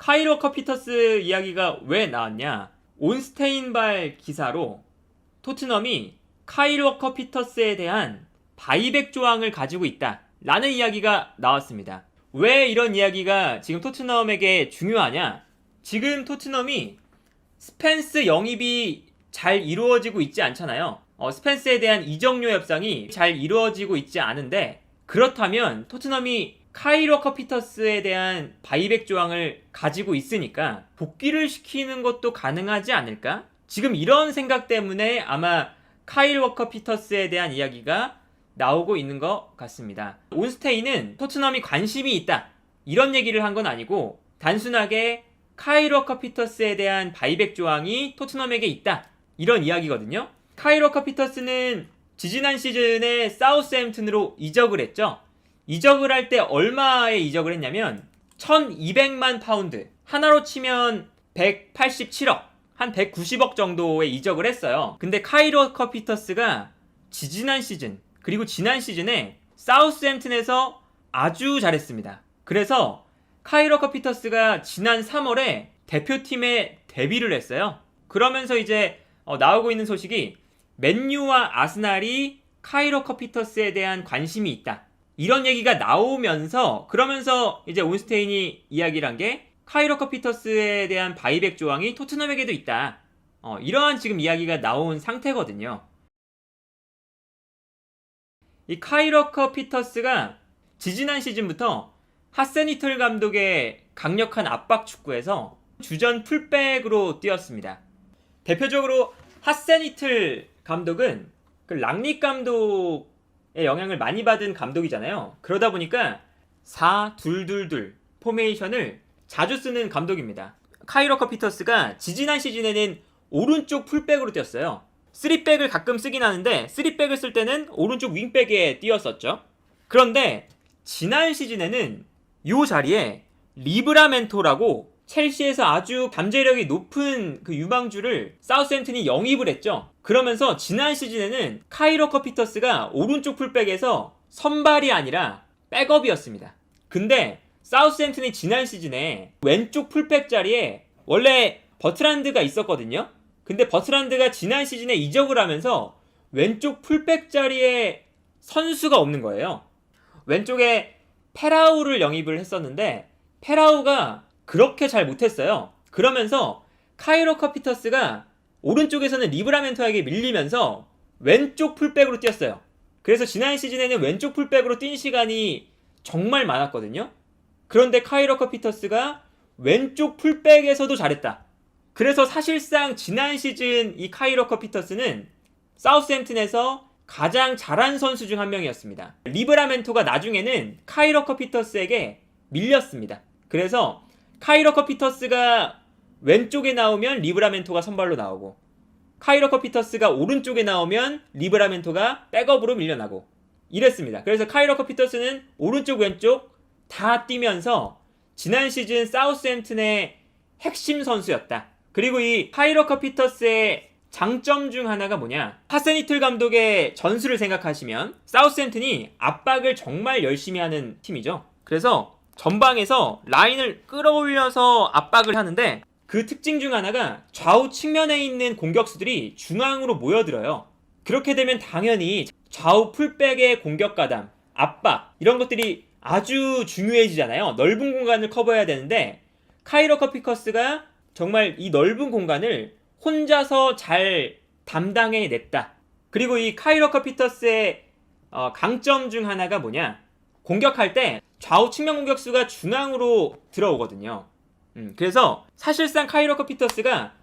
카이로 커 피터스 이야기가 왜 나왔냐? 온스테인발 기사로 토트넘이 카이로 커 피터스에 대한 바이백 조항을 가지고 있다. 라는 이야기가 나왔습니다. 왜 이런 이야기가 지금 토트넘에게 중요하냐? 지금 토트넘이 스펜스 영입이 잘 이루어지고 있지 않잖아요. 어, 스펜스에 대한 이적료 협상이 잘 이루어지고 있지 않은데 그렇다면 토트넘이 카이로 커피터스에 대한 바이백 조항을 가지고 있으니까 복귀를 시키는 것도 가능하지 않을까? 지금 이런 생각 때문에 아마 카이로 커피터스에 대한 이야기가 나오고 있는 것 같습니다. 온스테이는 토트넘이 관심이 있다. 이런 얘기를 한 건 아니고 단순하게 카이로 커피터스에 대한 바이백 조항이 토트넘에게 있다. 이런 이야기거든요. 카이로 커피터스는 지지난 시즌에 사우스햄튼으로 이적을 했죠. 이적을 할 때 얼마에 이적을 했냐면 1200만 파운드 하나로 치면 187억 한 190억 정도에 이적을 했어요. 근데 카이로 커피터스가 지지난 시즌 그리고 지난 시즌에 사우스햄튼에서 아주 잘했습니다. 그래서 카이로 커피터스가 지난 3월에 대표팀에 데뷔를 했어요. 그러면서 이제 어, 나오고 있는 소식이 맨유와 아스날이 카이로 커피터스에 대한 관심이 있다. 이런 얘기가 나오면서 그러면서 이제 온스테인이 이야기를 한 게 카이로 커 피터스에 대한 바이백 조항이 토트넘에게도 있다. 어, 이러한 지금 이야기가 나온 상태거든요. 이 카이로 커 피터스가 지지난 시즌부터 하세니틀 감독의 강력한 압박 축구에서 주전 풀백으로 뛰었습니다. 대표적으로 하세니틀 감독은 그 랑닉 감독의 영향을 많이 받은 감독이잖아요. 그러다 보니까 4-2-2-2 포메이션을 자주 쓰는 감독입니다. 카이로 커 피터스가 지지난 시즌에는 오른쪽 풀백으로 뛰었어요. 3백을 가끔 쓰긴 하는데 3백을 쓸 때는 오른쪽 윙백에 뛰었었죠. 그런데 지난 시즌에는 이 자리에 리브라멘토라고 첼시에서 아주 잠재력이 높은 그 유망주를 사우스햄튼이 영입을 했죠. 그러면서 지난 시즌에는 카이로 커 피터스가 오른쪽 풀백에서 선발이 아니라 백업이었습니다. 근데 사우스햄튼이 지난 시즌에 왼쪽 풀백 자리에 원래 버트란드가 있었거든요. 근데 버트란드가 지난 시즌에 이적을 하면서 왼쪽 풀백 자리에 선수가 없는 거예요. 왼쪽에 페라우를 영입을 했었는데 페라우가 그렇게 잘 못했어요. 그러면서 카이로 커피터스가 오른쪽에서는 리브라멘토에게 밀리면서 왼쪽 풀백으로 뛰었어요. 그래서 지난 시즌에는 왼쪽 풀백으로 뛴 시간이 정말 많았거든요. 그런데 카이로 커피터스가 왼쪽 풀백에서도 잘했다. 그래서 사실상 지난 시즌 이 카이로 커피터스는 사우스햄튼에서 가장 잘한 선수 중 한 명이었습니다. 리브라멘토가 나중에는 카이로 커피터스에게 밀렸습니다. 그래서 카이로 커피터스가 왼쪽에 나오면 리브라멘토가 선발로 나오고 카이로 커피터스가 오른쪽에 나오면 리브라멘토가 백업으로 밀려나고 이랬습니다. 그래서 카이로 커피터스는 오른쪽 왼쪽 다 뛰면서 지난 시즌 사우스햄튼의 핵심 선수였다. 그리고 이 카이로 커피터스의 장점 중 하나가 뭐냐? 하세니틀 감독의 전술을 생각하시면 사우스햄튼이 압박을 정말 열심히 하는 팀이죠. 그래서 전방에서 라인을 끌어올려서 압박을 하는데 그 특징 중 하나가 좌우 측면에 있는 공격수들이 중앙으로 모여들어요. 그렇게 되면 당연히 좌우 풀백의 공격 가담, 압박 이런 것들이 아주 중요해지잖아요. 넓은 공간을 커버해야 되는데 카이로 커피커스가 정말 이 넓은 공간을 혼자서 잘 담당해 냈다. 그리고 이 카이로 커피터스의 어, 강점 중 하나가 뭐냐? 공격할 때 좌우 측면 공격수가 중앙으로 들어오거든요. 음, 그래서 사실상 카이로 커 피터스가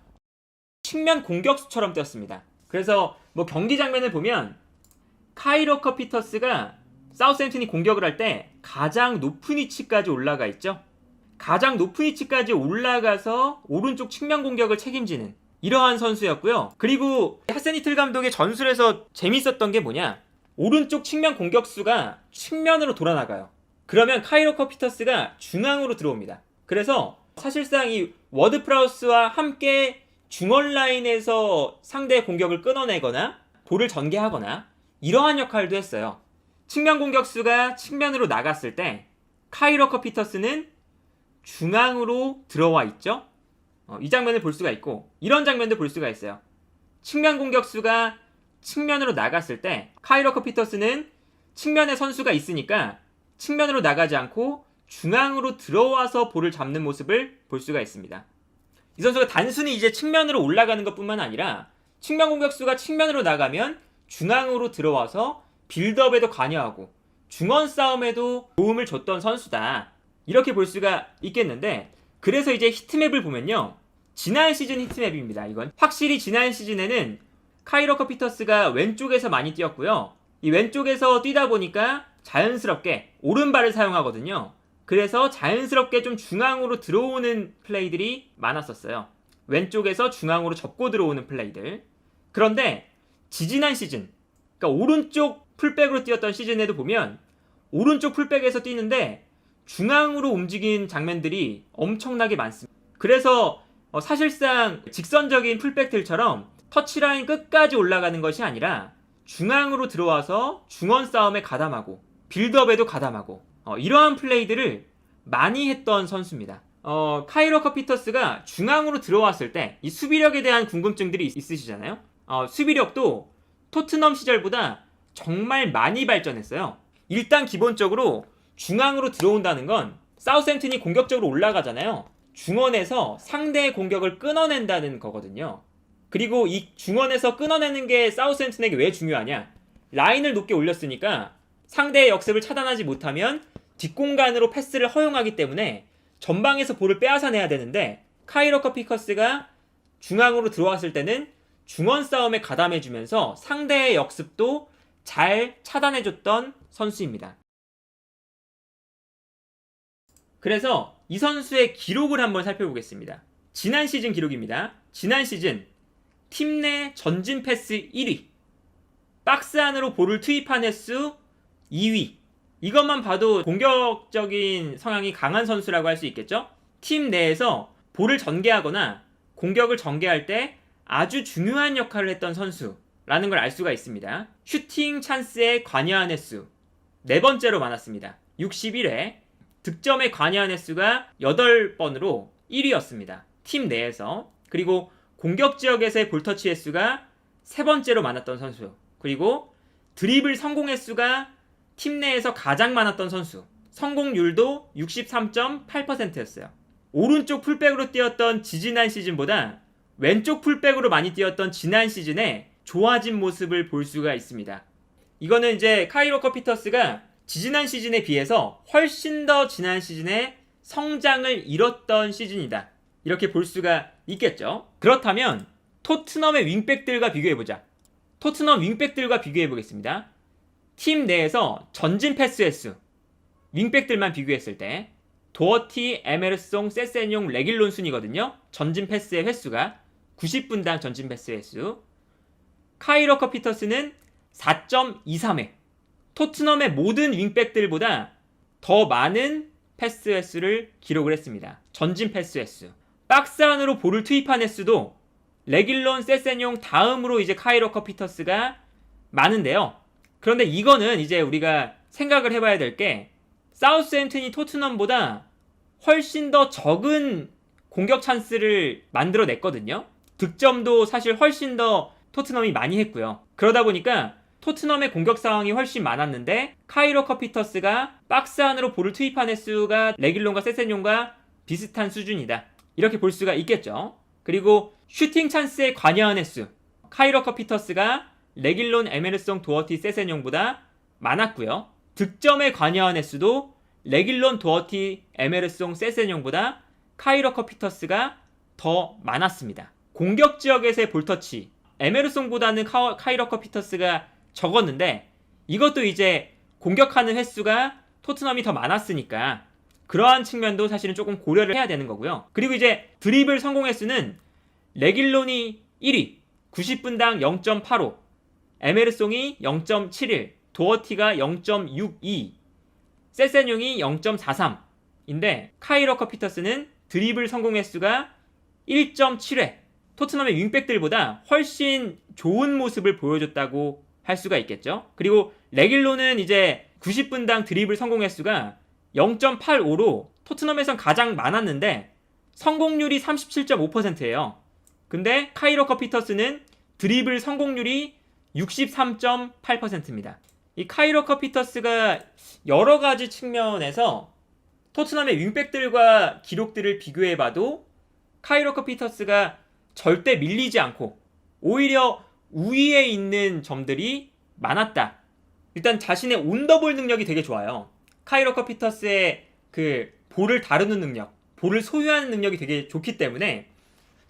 측면 공격수처럼 뛰었습니다. 그래서 뭐 경기 장면을 보면 카이로 커 피터스가 사우스햄튼이 공격을 할 때 가장 높은 위치까지 올라가 있죠. 가장 높은 위치까지 올라가서 오른쪽 측면 공격을 책임지는 이러한 선수였고요. 그리고 하세니틀 감독의 전술에서 재밌었던 게 뭐냐? 오른쪽 측면 공격수가 측면으로 돌아나가요. 그러면 카이로 커피터스가 중앙으로 들어옵니다. 그래서 사실상 이 워드 프라우스와 함께 중원 라인에서 상대의 공격을 끊어내거나 볼을 전개하거나 이러한 역할도 했어요. 측면 공격수가 측면으로 나갔을 때 카이로 커피터스는 중앙으로 들어와 있죠. 어, 이 장면을 볼 수가 있고 이런 장면도 볼 수가 있어요. 측면 공격수가 측면으로 나갔을 때 카이로커 피터스는 측면에 선수가 있으니까 측면으로 나가지 않고 중앙으로 들어와서 볼을 잡는 모습을 볼 수가 있습니다. 이 선수가 단순히 이제 측면으로 올라가는 것뿐만 아니라 측면 공격수가 측면으로 나가면 중앙으로 들어와서 빌드업에도 관여하고 중원 싸움에도 도움을 줬던 선수다. 이렇게 볼 수가 있겠는데 그래서 이제 히트맵을 보면요. 지난 시즌 히트맵입니다. 이건 확실히 지난 시즌에는 카이로 커 피터스가 왼쪽에서 많이 뛰었고요. 이 왼쪽에서 뛰다 보니까 자연스럽게 오른발을 사용하거든요. 그래서 자연스럽게 좀 중앙으로 들어오는 플레이들이 많았었어요. 왼쪽에서 중앙으로 접고 들어오는 플레이들. 그런데 지지난 시즌, 그러니까 오른쪽 풀백으로 뛰었던 시즌에도 보면 오른쪽 풀백에서 뛰는데 중앙으로 움직인 장면들이 엄청나게 많습니다. 그래서 어, 사실상 직선적인 풀백들처럼 터치라인 끝까지 올라가는 것이 아니라 중앙으로 들어와서 중원 싸움에 가담하고 빌드업에도 가담하고 어, 이러한 플레이들을 많이 했던 선수입니다. 어, 카이로 커피터스가 중앙으로 들어왔을 때 이 수비력에 대한 궁금증들이 있- 있으시잖아요. 어, 수비력도 토트넘 시절보다 정말 많이 발전했어요. 일단 기본적으로 중앙으로 들어온다는 건 사우스햄튼이 공격적으로 올라가잖아요. 중원에서 상대의 공격을 끊어낸다는 거거든요. 그리고 이 중원에서 끊어내는 게 사우스햄튼에게 왜 중요하냐? 라인을 높게 올렸으니까 상대의 역습을 차단하지 못하면 뒷공간으로 패스를 허용하기 때문에 전방에서 볼을 빼앗아내야 되는데 카이로 커 피커스가 중앙으로 들어왔을 때는 중원 싸움에 가담해주면서 상대의 역습도 잘 차단해줬던 선수입니다. 그래서 이 선수의 기록을 한번 살펴보겠습니다. 지난 시즌 기록입니다. 지난 시즌 팀 내 전진 패스 1위, 박스 안으로 볼을 투입한 횟수 2위. 이것만 봐도 공격적인 성향이 강한 선수라고 할 수 있겠죠? 팀 내에서 볼을 전개하거나 공격을 전개할 때 아주 중요한 역할을 했던 선수라는 걸 알 수가 있습니다. 슈팅 찬스에 관여한 횟수 네 번째로 많았습니다. 61회. 득점에 관여한 횟수가 8번으로 1위였습니다. 팀 내에서. 그리고 공격 지역에서의 볼터치 횟수가 세 번째로 많았던 선수. 그리고 드리블 성공 횟수가 팀 내에서 가장 많았던 선수. 성공률도 63.8%였어요. 오른쪽 풀백으로 뛰었던 지지난 시즌보다 왼쪽 풀백으로 많이 뛰었던 지난 시즌에 좋아진 모습을 볼 수가 있습니다. 이거는 이제 카이로 커피터스가 지지난 시즌에 비해서 훨씬 더 지난 시즌에 성장을 이뤘던 시즌이다. 이렇게 볼 수가 있겠죠. 그렇다면 토트넘의 윙백들과 비교해보자. 토트넘 윙백들과 비교해보겠습니다. 팀 내에서 전진 패스 횟수 윙백들만 비교했을 때 도어티, 에메르송, 세센용, 레길론 순이거든요. 전진 패스의 횟수가 90분당 전진 패스 횟수 카이로 커피터스는 4.23회 토트넘의 모든 윙백들보다 더 많은 패스 횟수를 기록을 했습니다. 전진 패스 횟수. 박스 안으로 볼을 투입한 횟수도 레길론, 세센용 다음으로 이제 카이로 커피터스가 많은데요. 그런데 이거는 이제 우리가 생각을 해봐야 될 게 사우스햄튼이 토트넘보다 훨씬 더 적은 공격 찬스를 만들어냈거든요. 득점도 사실 훨씬 더 토트넘이 많이 했고요. 그러다 보니까 토트넘의 공격 상황이 훨씬 많았는데 카이로 커피터스가 박스 안으로 볼을 투입한 횟수가 레길론과 세센용과 비슷한 수준이다. 이렇게 볼 수가 있겠죠. 그리고 슈팅 찬스에 관여한 횟수 카이로 커피터스가 레길론, 에메르송, 도어티, 세센용보다 많았고요. 득점에 관여한 횟수도 레길론, 도어티, 에메르송, 세센용보다 카이로 커피터스가 더 많았습니다. 공격 지역에서의 볼터치 에메르송보다는 카, 카이로 커피터스가 적었는데 이것도 이제 공격하는 횟수가 토트넘이 더 많았으니까 그러한 측면도 사실은 조금 고려를 해야 되는 거고요. 그리고 이제 드리블 성공 횟수는 레길론이 1위 90분당 0.85 에메르송이 0.71 도어티가 0.62 세센용이 0.43인데 카이로 커피터스는 드리블 성공 횟수가 1.7회 토트넘의 윙백들보다 훨씬 좋은 모습을 보여줬다고 할 수가 있겠죠. 그리고 레길로는 이제 90분당 드리블 성공 횟수가 0.85로 토트넘에선 가장 많았는데 성공률이 37.5%예요. 근데 카이로 커 피터스는 드리블 성공률이 63.8%입니다. 이 카이로 커피터스가 여러 가지 측면에서 토트넘의 윙백들과 기록들을 비교해봐도 카이로 커피터스가 절대 밀리지 않고 오히려 우위에 있는 점들이 많았다. 일단 자신의 온더볼 능력이 되게 좋아요. 카이로 커피터스의 그 볼을 다루는 능력, 볼을 소유하는 능력이 되게 좋기 때문에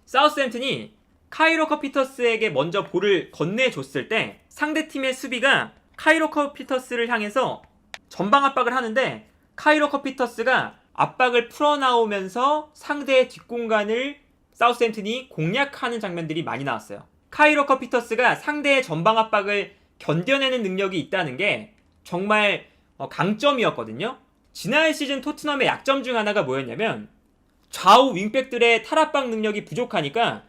사우스햄튼이 카이로 커 피터스에게 먼저 볼을 건네줬을 때 상대팀의 수비가 카이로 커 피터스를 향해서 전방 압박을 하는데 카이로 커 피터스가 압박을 풀어나오면서 상대의 뒷공간을 사우스햄튼이 공략하는 장면들이 많이 나왔어요. 카이로 커 피터스가 상대의 전방 압박을 견뎌내는 능력이 있다는 게 정말 어, 강점이었거든요. 지난 시즌 토트넘의 약점 중 하나가 뭐였냐면 좌우 윙백들의 탈압박 능력이 부족하니까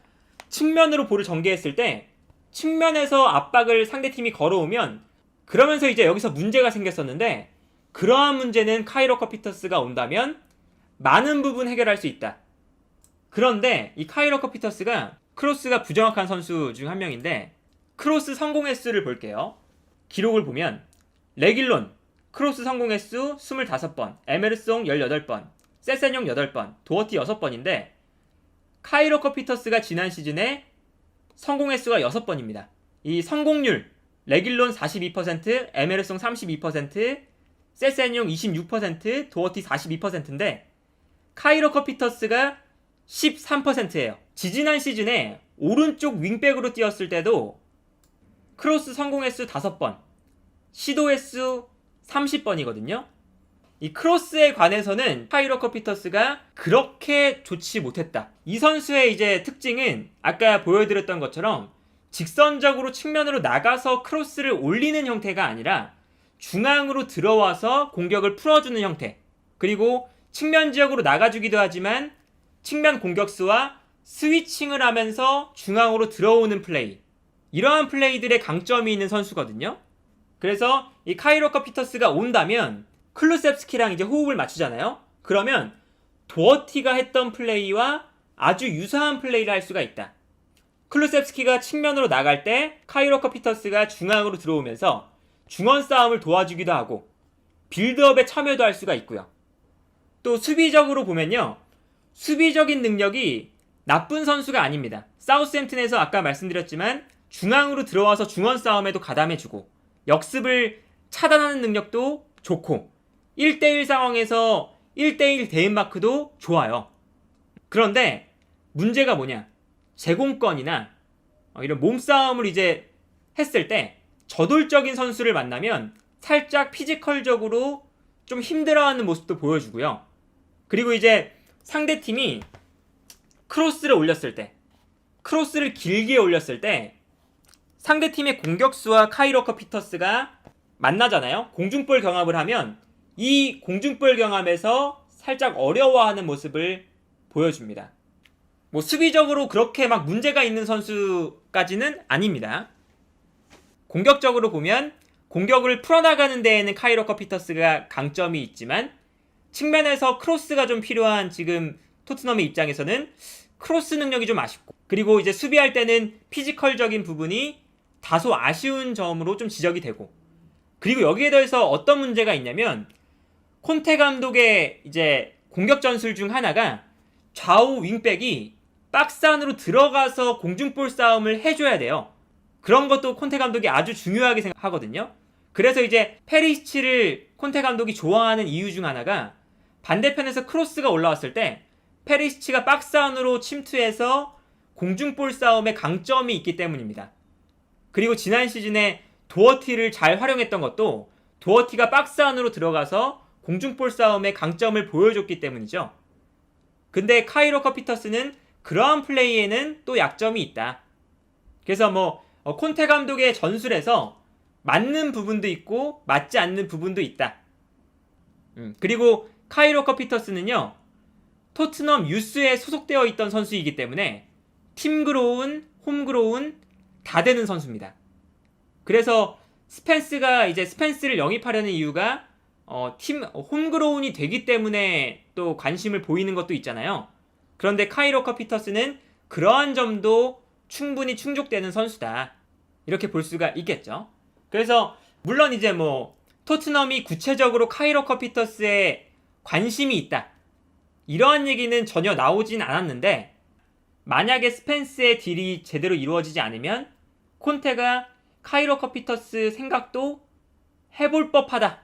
측면으로 볼을 전개했을 때 측면에서 압박을 상대팀이 걸어오면 그러면서 이제 여기서 문제가 생겼었는데 그러한 문제는 카이로 커피터스가 온다면 많은 부분 해결할 수 있다. 그런데 이 카이로 커피터스가 크로스가 부정확한 선수 중 한 명인데 크로스 성공 횟수를 볼게요. 기록을 보면 레길론 크로스 성공 횟수 25번, 에메르송 18번, 세센용 8번, 도어티 6번인데 카이로 커 피터스가 지난 시즌에 성공 횟수가 6번입니다. 이 성공률 레길론 42%, 에메르송 32%, 세센용 26%, 도어티 42%인데 카이로 커 피터스가 13%예요. 지지난 시즌에 오른쪽 윙백으로 뛰었을 때도 크로스 성공 횟수 5번, 시도 횟수 30번이거든요. 이 크로스에 관해서는 카이로 커피터스가 그렇게 좋지 못했다. 이 선수의 이제 특징은 아까 보여드렸던 것처럼 직선적으로 측면으로 나가서 크로스를 올리는 형태가 아니라 중앙으로 들어와서 공격을 풀어주는 형태. 그리고 측면 지역으로 나가주기도 하지만 측면 공격수와 스위칭을 하면서 중앙으로 들어오는 플레이. 이러한 플레이들의 강점이 있는 선수거든요. 그래서 이 카이로 커 피터스가 온다면 클루셉스키랑 이제 호흡을 맞추잖아요. 그러면 도어티가 했던 플레이와 아주 유사한 플레이를 할 수가 있다. 클루셉스키가 측면으로 나갈 때 카이로 커 피터스가 중앙으로 들어오면서 중원 싸움을 도와주기도 하고 빌드업에 참여도 할 수가 있고요. 또 수비적으로 보면요. 수비적인 능력이 나쁜 선수가 아닙니다. 사우스햄튼에서 아까 말씀드렸지만 중앙으로 들어와서 중원 싸움에도 가담해주고 역습을 차단하는 능력도 좋고 1대1 상황에서 1대1 대인마크도 좋아요. 그런데 문제가 뭐냐? 제공권이나 어, 이런 몸싸움을 이제 했을 때 저돌적인 선수를 만나면 살짝 피지컬적으로 좀 힘들어하는 모습도 보여주고요. 그리고 이제 상대팀이 크로스를 올렸을 때, 크로스를 길게 올렸을 때 상대팀의 공격수와 카이로 커 피터스가 만나잖아요. 공중볼 경합을 하면 이 공중볼 경합에서 살짝 어려워하는 모습을 보여줍니다. 뭐 수비적으로 그렇게 막 문제가 있는 선수까지는 아닙니다. 공격적으로 보면 공격을 풀어나가는 데에는 카이로 커 피터스가 강점이 있지만 측면에서 크로스가 좀 필요한 지금 토트넘의 입장에서는 크로스 능력이 좀 아쉽고 그리고 이제 수비할 때는 피지컬적인 부분이 다소 아쉬운 점으로 좀 지적이 되고 그리고 여기에 대해서 어떤 문제가 있냐면 콘테 감독의 이제 공격 전술 중 하나가 좌우 윙백이 박스 안으로 들어가서 공중볼 싸움을 해줘야 돼요. 그런 것도 콘테 감독이 아주 중요하게 생각하거든요. 그래서 이제 페리시치를 콘테 감독이 좋아하는 이유 중 하나가 반대편에서 크로스가 올라왔을 때 페리시치가 박스 안으로 침투해서 공중볼 싸움에 강점이 있기 때문입니다. 그리고 지난 시즌에 도어티를 잘 활용했던 것도 도어티가 박스 안으로 들어가서 공중볼 싸움의 강점을 보여줬기 때문이죠. 근데 카이로 커피터스는 그러한 플레이에는 또 약점이 있다. 그래서 뭐 어, 콘테 감독의 전술에서 맞는 부분도 있고 맞지 않는 부분도 있다. 음, 그리고 카이로 커피터스는요 토트넘 유스에 소속되어 있던 선수이기 때문에 팀 그로운, 홈 그로운 다 되는 선수입니다. 그래서 스펜스가 이제 스펜스를 영입하려는 이유가 어, 팀 홈그로운이 되기 때문에 또 관심을 보이는 것도 있잖아요. 그런데 카이로커 피터스는 그러한 점도 충분히 충족되는 선수다. 이렇게 볼 수가 있겠죠. 그래서 물론 이제 뭐 토트넘이 구체적으로 카이로커 피터스에 관심이 있다. 이러한 얘기는 전혀 나오진 않았는데 만약에 스펜스의 딜이 제대로 이루어지지 않으면 콘테가 카이로커 피터스 생각도 해볼 법하다.